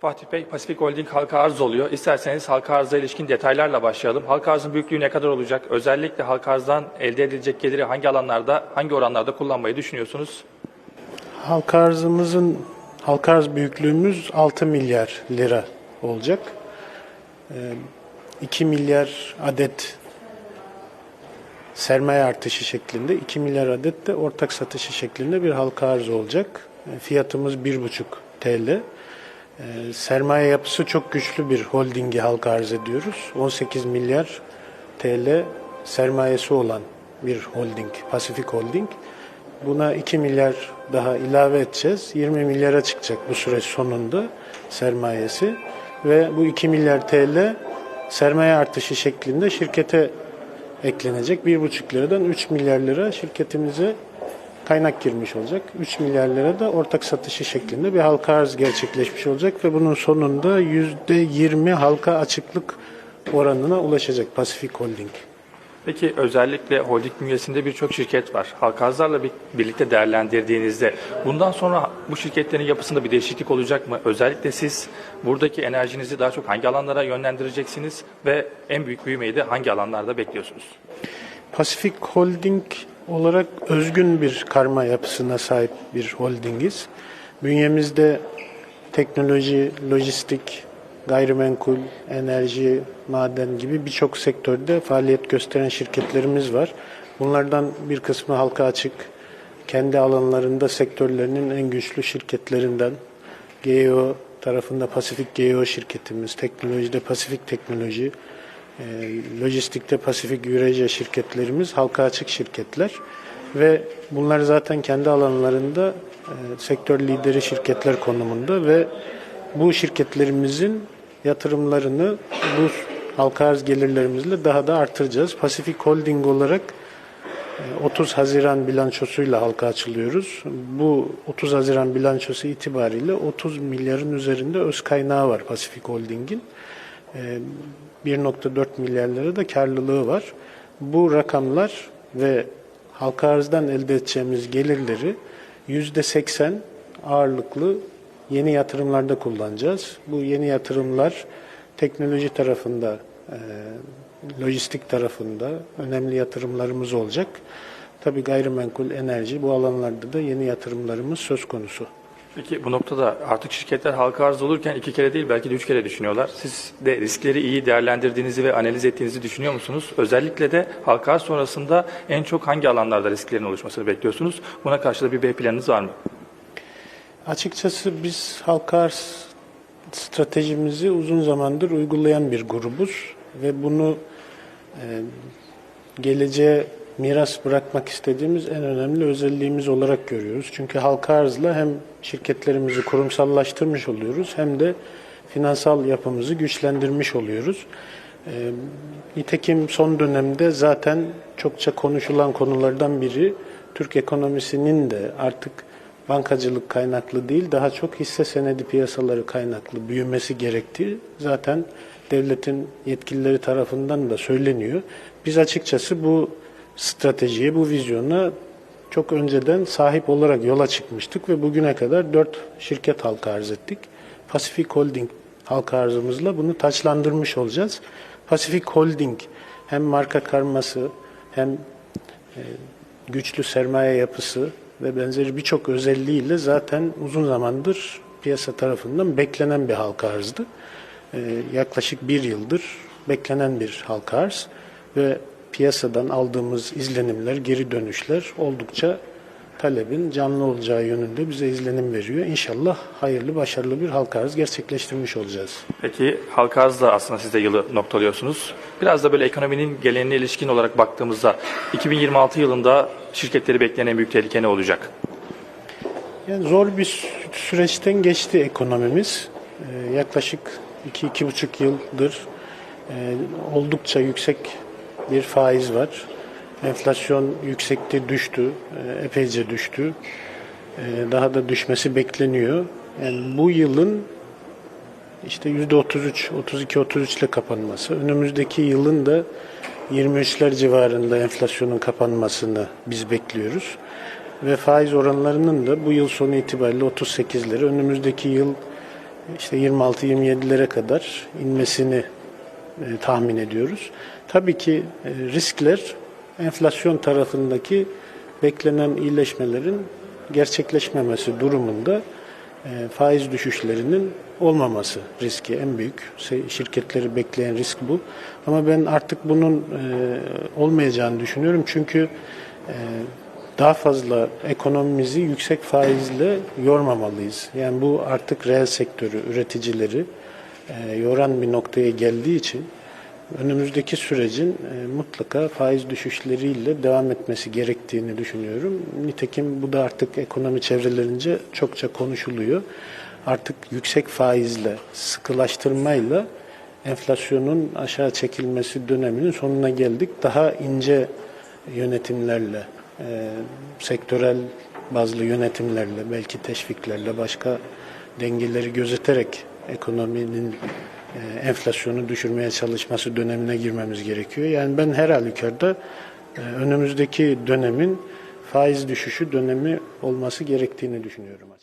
Fatih Bey, Pasifik Holding halka arz oluyor. İsterseniz halka arıza ilişkin detaylarla başlayalım. Halka arzın büyüklüğü ne kadar olacak? Özellikle halka arzdan elde edilecek geliri hangi alanlarda, hangi oranlarda kullanmayı düşünüyorsunuz? Halka arzımızın halka arz büyüklüğümüz 6 milyar lira olacak. Ee, 2 milyar adet sermaye artışı şeklinde, 2 milyar adet de ortak satışı şeklinde bir halka arz olacak. Ee, Fiyatımız 1,5 TL. Ee, Sermaye yapısı çok güçlü bir holdingi halka arz ediyoruz. 18 milyar TL sermayesi olan bir holding, Pasifik Holding. Buna 2 milyar daha ilave edeceğiz. 20 milyara çıkacak bu süreç sonunda sermayesi. Ve bu 2 milyar TL sermaye artışı şeklinde şirkete eklenecek. 1,5 liradan 3 milyar lira şirketimize kaynak girmiş olacak. 3 milyar lira da ortak satışı şeklinde bir halka arz gerçekleşmiş olacak ve bunun sonunda %20 halka açıklık oranına ulaşacak Pasifik Holding. Peki özellikle holding bünyesinde birçok şirket var. Halka arzlarla bir- birlikte değerlendirdiğinizde bundan sonra bu şirketlerin yapısında bir değişiklik olacak mı? Özellikle siz buradaki enerjinizi daha çok hangi alanlara yönlendireceksiniz ve en büyük büyümeyi de hangi alanlarda bekliyorsunuz? Pasifik Holding olarak özgün bir karma yapısına sahip bir holdingiz. Bünyemizde teknoloji, lojistik, gayrimenkul, enerji, maden gibi birçok sektörde faaliyet gösteren şirketlerimiz var. Bunlardan bir kısmı halka açık, kendi alanlarında sektörlerinin en güçlü şirketlerinden. GEO tarafında Pasifik GEO şirketimiz, teknolojide Pasifik Teknoloji, e, lojistikte Pasifik Eurasia şirketlerimiz halka açık şirketler ve bunlar zaten kendi alanlarında e, sektör lideri şirketler konumunda ve bu şirketlerimizin yatırımlarını bu halka arz gelirlerimizle daha da artıracağız. Pasifik Holding olarak e, 30 Haziran bilançosuyla halka açılıyoruz. Bu 30 Haziran bilançosu itibariyle 30 milyarın üzerinde öz kaynağı var Pasifik Holding'in. E, 1.4 milyar lira da karlılığı var. Bu rakamlar ve halka arzdan elde edeceğimiz gelirleri %80 ağırlıklı yeni yatırımlarda kullanacağız. Bu yeni yatırımlar teknoloji tarafında, e, lojistik tarafında önemli yatırımlarımız olacak. Tabii gayrimenkul, enerji bu alanlarda da yeni yatırımlarımız söz konusu. Peki bu noktada artık şirketler halka arz olurken iki kere değil belki de üç kere düşünüyorlar. Siz de riskleri iyi değerlendirdiğinizi ve analiz ettiğinizi düşünüyor musunuz? Özellikle de halka arz sonrasında en çok hangi alanlarda risklerin oluşmasını bekliyorsunuz? Buna karşı da bir B planınız var mı? Açıkçası biz halka arz stratejimizi uzun zamandır uygulayan bir grubuz ve bunu e, geleceğe miras bırakmak istediğimiz en önemli özelliğimiz olarak görüyoruz. Çünkü halka arzla hem şirketlerimizi kurumsallaştırmış oluyoruz hem de finansal yapımızı güçlendirmiş oluyoruz. E, nitekim son dönemde zaten çokça konuşulan konulardan biri Türk ekonomisinin de artık bankacılık kaynaklı değil, daha çok hisse senedi piyasaları kaynaklı büyümesi gerektiği zaten devletin yetkilileri tarafından da söyleniyor. Biz açıkçası bu stratejiye, bu vizyona çok önceden sahip olarak yola çıkmıştık ve bugüne kadar dört şirket halka arz ettik. Pacific Holding halka arzımızla bunu taçlandırmış olacağız. Pacific Holding hem marka karması hem e, güçlü sermaye yapısı ve benzeri birçok özelliğiyle zaten uzun zamandır piyasa tarafından beklenen bir halka arzdı. Ee, yaklaşık bir yıldır beklenen bir halka arz ve piyasadan aldığımız izlenimler, geri dönüşler oldukça talebin canlı olacağı yönünde bize izlenim veriyor. İnşallah hayırlı, başarılı bir halka arz gerçekleştirmiş olacağız. Peki halka arzla aslında siz de yılı noktalıyorsunuz. Biraz da böyle ekonominin gelenine ilişkin olarak baktığımızda 2026 yılında şirketleri bekleyen en büyük tehlike ne olacak? Yani zor bir sü- süreçten geçti ekonomimiz. Ee, yaklaşık 2-2,5 yıldır e, oldukça yüksek bir faiz var. Enflasyon yüksekti, düştü, e, epeyce düştü. E, daha da düşmesi bekleniyor. Yani bu yılın işte %33, 32-33 ile kapanması, önümüzdeki yılın da 23'ler civarında enflasyonun kapanmasını biz bekliyoruz. Ve faiz oranlarının da bu yıl sonu itibariyle 38'leri, önümüzdeki yıl işte 26-27'lere kadar inmesini e, tahmin ediyoruz. Tabii ki e, riskler enflasyon tarafındaki beklenen iyileşmelerin gerçekleşmemesi durumunda e, faiz düşüşlerinin olmaması riski en büyük. Se- Şirketleri bekleyen risk bu. Ama ben artık bunun e, olmayacağını düşünüyorum. Çünkü e, daha fazla ekonomimizi yüksek faizle yormamalıyız. Yani bu artık reel sektörü, üreticileri yoran bir noktaya geldiği için önümüzdeki sürecin e, mutlaka faiz düşüşleriyle devam etmesi gerektiğini düşünüyorum. Nitekim bu da artık ekonomi çevrelerince çokça konuşuluyor. Artık yüksek faizle, sıkılaştırmayla enflasyonun aşağı çekilmesi döneminin sonuna geldik. Daha ince yönetimlerle, e, sektörel bazlı yönetimlerle, belki teşviklerle, başka dengeleri gözeterek ekonominin e, enflasyonu düşürmeye çalışması dönemine girmemiz gerekiyor. Yani ben her halükarda e, önümüzdeki dönemin faiz düşüşü dönemi olması gerektiğini düşünüyorum açıkçası.